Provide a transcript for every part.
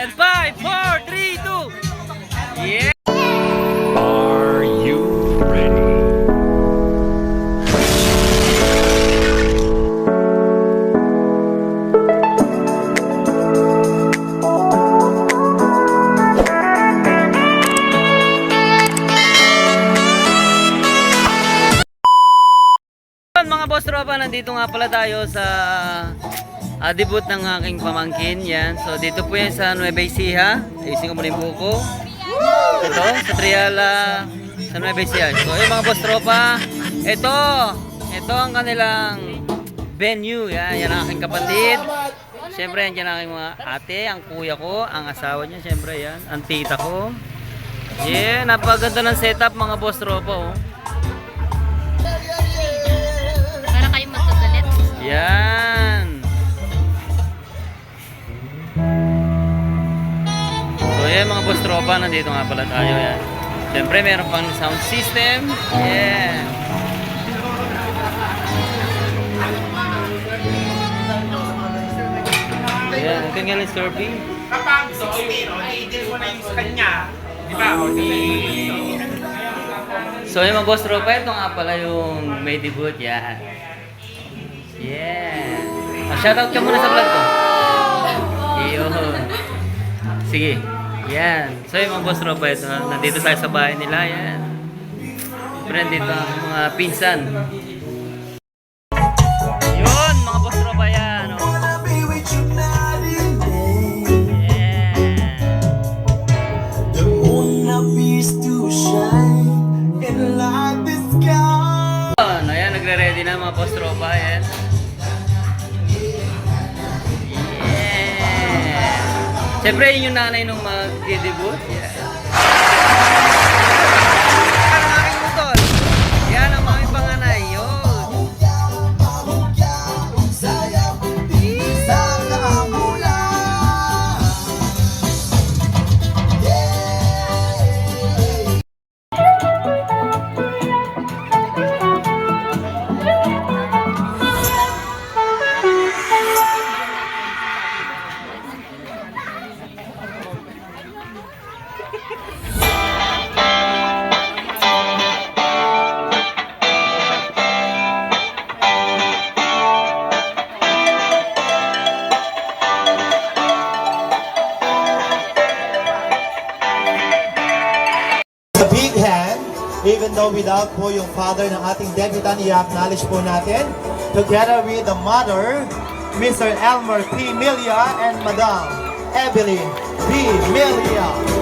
And 5, 4, 3, 2. Yeah! Are you ready? Mga boss tropa, nandito nga pala tayo sa debut ng aking pamangkin. Yan. So dito po yan sa Nueva Ecija. Ayusin ko muna yung buko. Ito, sa Triala, sa Nueva Ecija. So yun mga boss tropa, ito, ito ang kanilang venue. Yan, yan ang aking kapatid. Siyempre, yan ang aking mga ate, ang kuya ko, ang asawa niya, siyempre yan, ang tita ko. Yeah, napaganda ng setup mga boss tropa. Oh. Para kayo magkagalit. Yan. Yan mga boss tropa, nandito nga pala tayo yan. Siyempre meron pang sound system. Yeah. Ayan, ito nga yung surfing. Kapag 16, o i-deal mo na yung sa kanya. Di ba? So yung mga boss tropa, ito nga pala yung may debut. Yan. Yeah. Oh, shoutout ka muna sa vlog ko. Iyon. Sige. Yan. So yung mga boss ito, nandito tayo sa bahay nila. Yan. Friend dito ang mga pinsan. Siyempre, yun yung nanay nung mag-debut. Yeah. Even though without po yung father ng ating debutant, i-acknowledge po natin, together with the mother, Mr. Elmer P. Milia and Madam Evelyn P. Milia.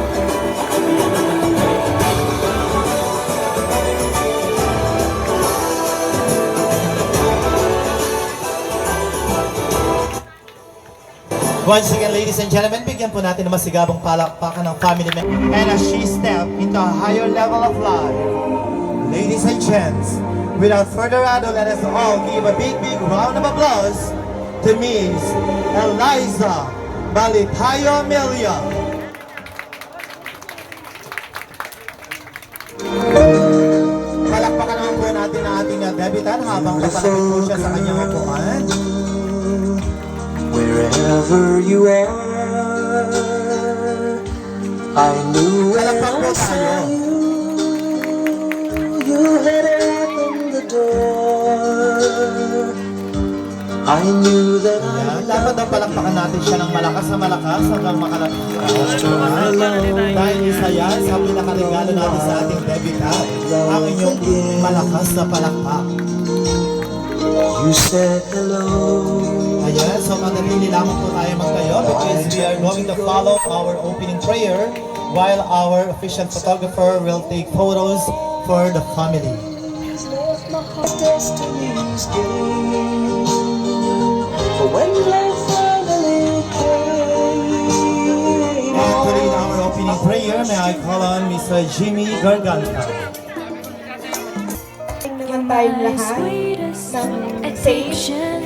Once again, ladies and gentlemen, bigyan po natin ng masigabong palakpakan ng family member. And as she step into a higher level of life, ladies and gents, without further ado, let us all give a big, big round of applause to Miss Eliza Balitayo Amelia. Palakpakan naman po natin ang ating debutant habang kapalapit po siya sa kanyang upuan. Wherever you are, I knew when I saw you, you had opened the door. I knew that I dapat daw palakpakan natin siya ng malakas na malakas hanggang makalapit siya. Dahil isa yan sa pinakaregalo natin sa ating debutant, ang inyong malakas na palakpak. you said hello. Ayan, so manatili lamang po tayo magtayo because we are going to follow our opening prayer while our official photographer will take photos for the family. Lead our opening prayer, may I call on Mr. Jimmy Garganta. tayong lahat ng safe.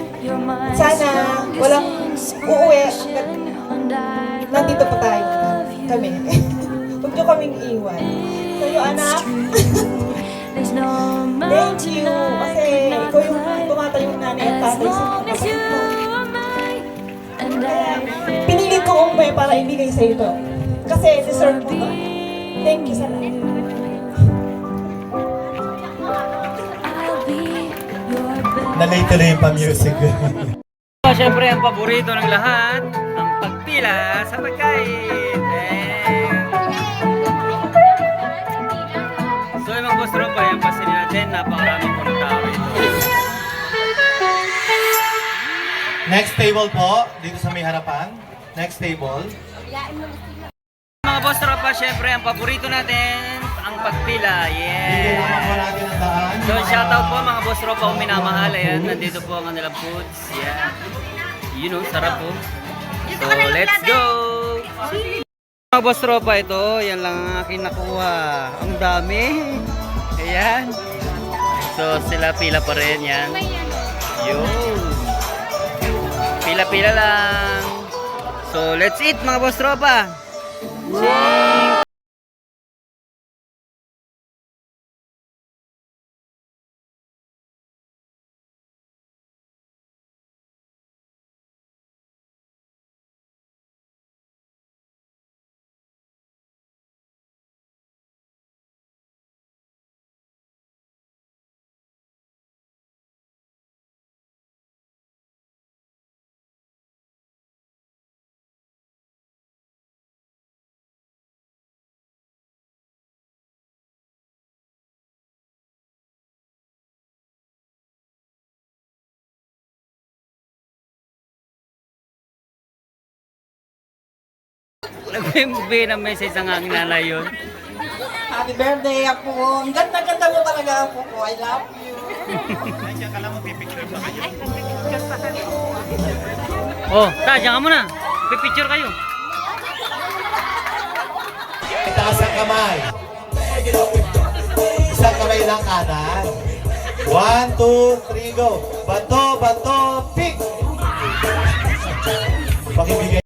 Sana walang uuwi hanggat nandito pa tayo. Kami. Huwag niyo kaming iwan. Sa'yo anak, thank you. Kasi ikaw yung tumatayong nanay at tatay sa kapatid mo. Kaya pinilit ko kung may para ibigay sa ito. Kasi deserve mo to. Thank you sa lahat. Nalate tuloy yung pa-music. So, syempre, ang paborito ng lahat, ang pagpila sa pagkain. So, yung mga boss tropa, yung pasin natin, napakarami po ng tao rito. Next table po, dito sa may harapan. Next table. Mga boss tropa, syempre, ang paborito natin, ang pagpila. Daan. So, shoutout po mga boss tropa kung minamahal. Ayan, nandito po ang kanilang foods. Yan. You know, sarap po. So, let's go! Mga boss tropa, ito, yan lang ang aking nakuha. Ang dami. Ayan. So, sila pila pa rin yan. Yun. Pila-pila lang. So, let's eat mga boss tropa. Ching! Nagbibigay ng message ang aking nanay yun. Happy birthday, Apo. Ang ganda-ganda mo talaga, Apo ko. I love you. Oh, ta, diyan ka muna. Pipicture kayo. Itaas ang kamay. Isang kamay lang kanan. One, two, three, go. Bato, bato, pick! Pakibigay.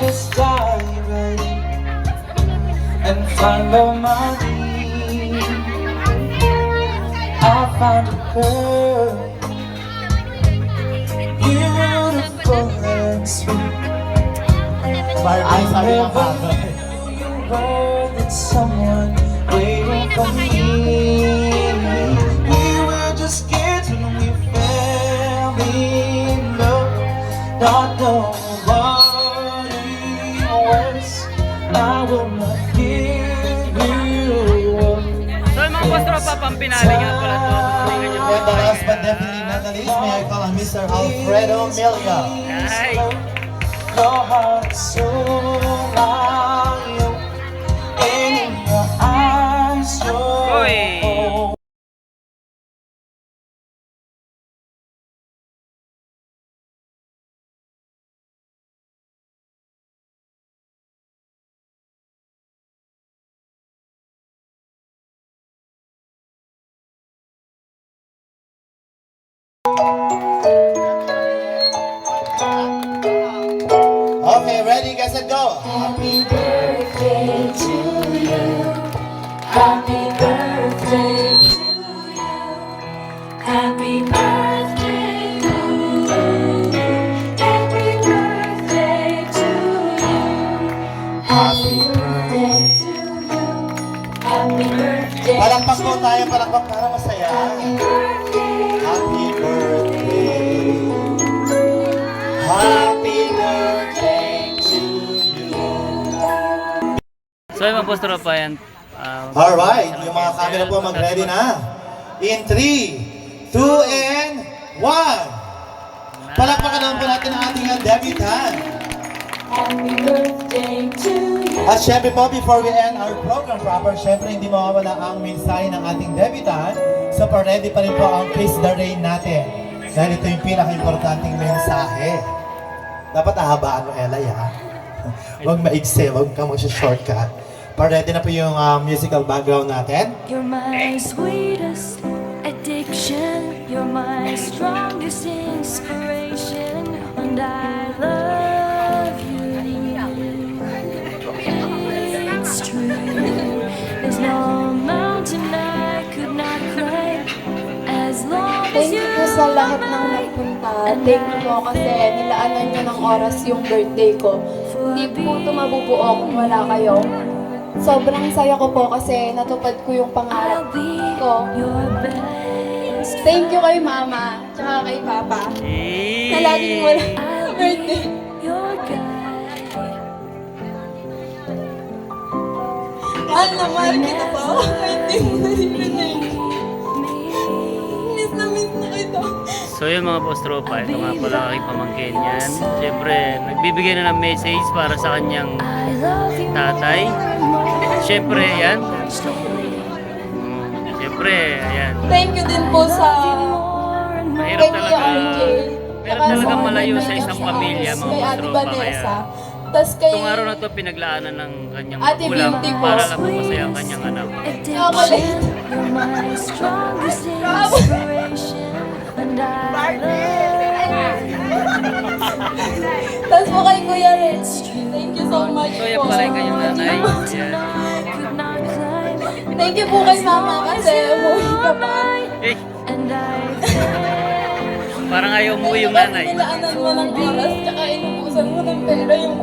Just dive in and follow my lead. I found a girl, beautiful and sweet. I never knew you were that someone waiting for me. We were just kids when we fell in love, not knowing pampinali nga pala to. And the last but definitely not the least, may I call on Mr. Alfredo Milia. Ay. Okay, ready, guys, and go. Happy birthday to you. Happy birthday to you. Happy birthday to you. Happy birthday to you. Happy birthday to you. Happy birthday. Palakpak po tayo, palakpak para masaya. Happy birthday. So, yung mga boss tropa, yan. ah, Alright, yung mga camera po mag-ready na. In 3, 2, and 1. Palakpakan naman po natin ang ating debutant. Happy birthday to you. At syempre po, before we end our program proper, syempre hindi mawawala ang mensahe ng ating debutant. So, pa-ready pa rin po ang Kiss the Rain natin. Dahil ito yung pinaka-importanting mensahe. Dapat ahabaan mo, Elay, ha? Huwag maigsi, huwag ka mag-shortcut. Pa-ready na po yung ah, musical background natin. You're my sweetest addiction. You're my strongest inspiration. And I love you. It's true. There's no mountain I could not climb as long as Thank you you po sa lahat ng nagpunta. Thank you po kasi nilaanan niyo ng oras yung birthday ko. Hindi po ito mabubuo kung wala kayo. Sobrang saya ko po kasi natupad ko yung pangarap ko. Thank you kay mama, tsaka kay papa. Na laging wala birthday. Mahal na mahal kita po. Kahit di mo. Miss na miss na kita. So yun mga boss tropa, ito nga pala aking pamangkin yan. Siyempre, nagbibigay na ng message para sa kanyang tatay. Siyempre, yan. Mm, Siyempre, ayan. Thank you din po sa. Mahirap talaga. Kuya talagang sa malayo sa isang pamilya, mga Kay boss Ate tropa. Vanessa. Kaya, Tapos kay itong araw na to pinaglaanan ng kanyang Ate po. para lang masaya ang kanyang anak. Love Tapos po kay Kuya Rich. Thank you so much po. pala yung kanyang nanay. Yan. Thank you po kay mama kasi umuwi ka pa. Eh, parang ayaw umuwi yung Kasi nanay. nilaanan mo ng oras tsaka inubusan mo ng pera yung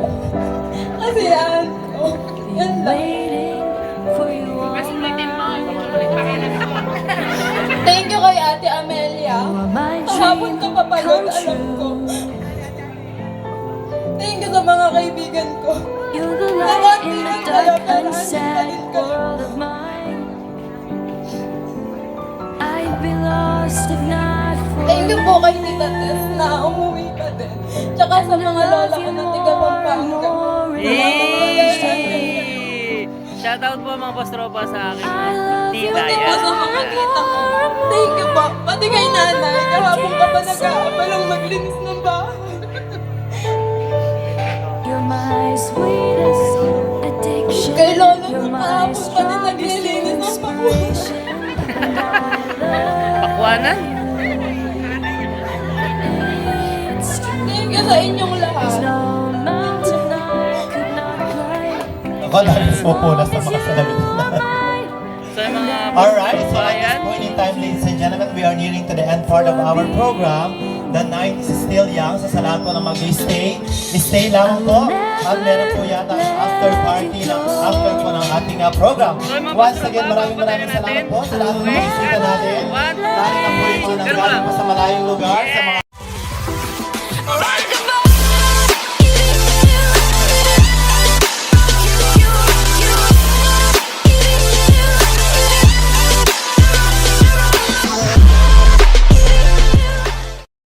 kasiyahan ko. Yan lang. waiting for you all Thank you kay Ate Amelia. Kahapon ka come alam ko. Thank you sa mga kaibigan ko. You're the light in the dark and sad world of mine. Thank you po kay Tita Tess na umuwi pa din. Tsaka sa mga lola ko na tiga Pampanga. Eh! Shoutout po mga boss tropa sa aking tita. Pati po Yan. sa mga tita ko. Thank you po. Pati kay nanay. Kahapon ka pa nag-aapalang maglinis ng bahay. You're my sweetest addiction. Kay lolo ko kahapon pa din strongest true. Thank you sa inyong lahat. Climb. Ako, dahil pupunas na mga salamin. So yung mga Alright, so at this point in time, ladies and gentlemen, we are nearing to the end part of our program. The night is still young, so sa lahat po na mag-stay, stay lang po. At meron po yata after ating uh, program. Mga Once again, maraming maraming salamat po sa lahat ng mga bisita natin. Dahil na po mga Ganun nanggaling pa sa malayong lugar.